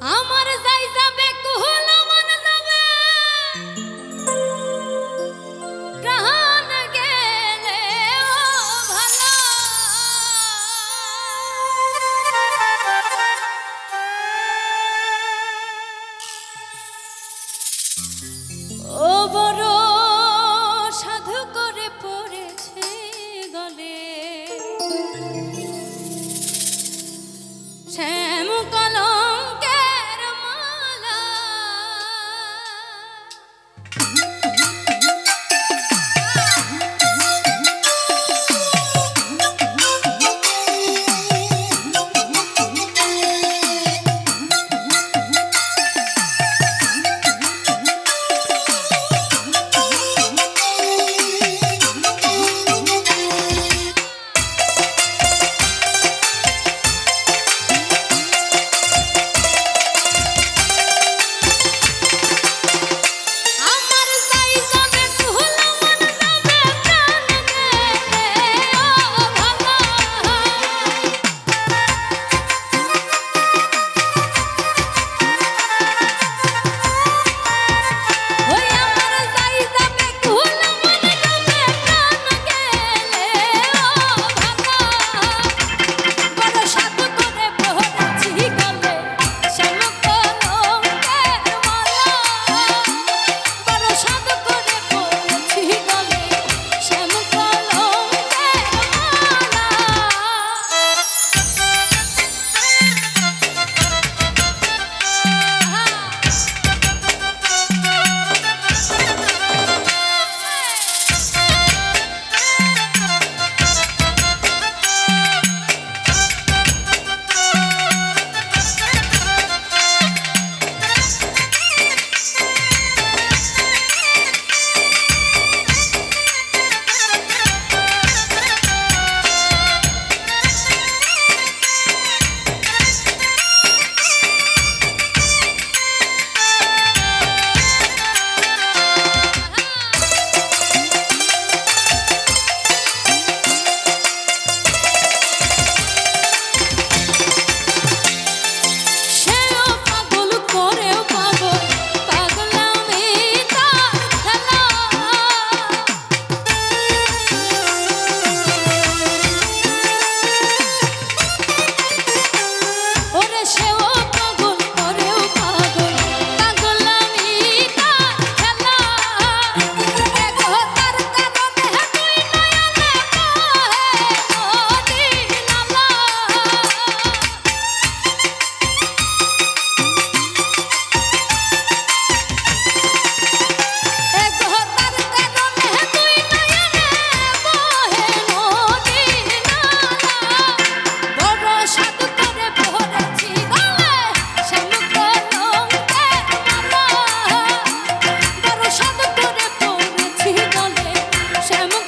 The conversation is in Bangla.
আমার যাই যাবে কুহল মন যাবে। প্রাণ গেলে ভালো। ও বড় সাধু করে পড়েছে গলে। chamou.